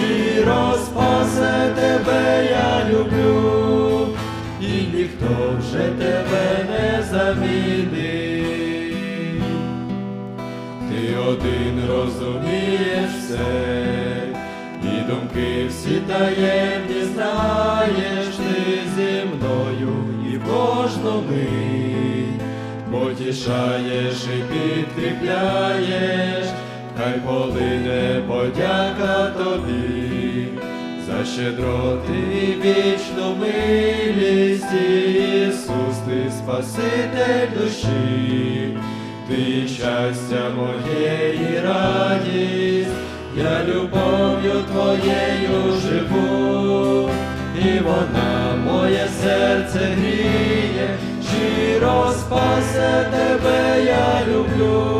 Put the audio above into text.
щиро спасе тебе я люблю, і ніхто вже тебе не замінить. Ти один розумієш все, і думки всі таємні знаєш ти зі мною і в кожну потішаєш і підкріпляєш, хай полине подяка тобі. За щедроти вічну милість, Ісус, ти Спаситель душі, ти щастя моє і радість, я любов'ю твоєю живу, і вона моє серце гріє, щиро спасе тебе я люблю,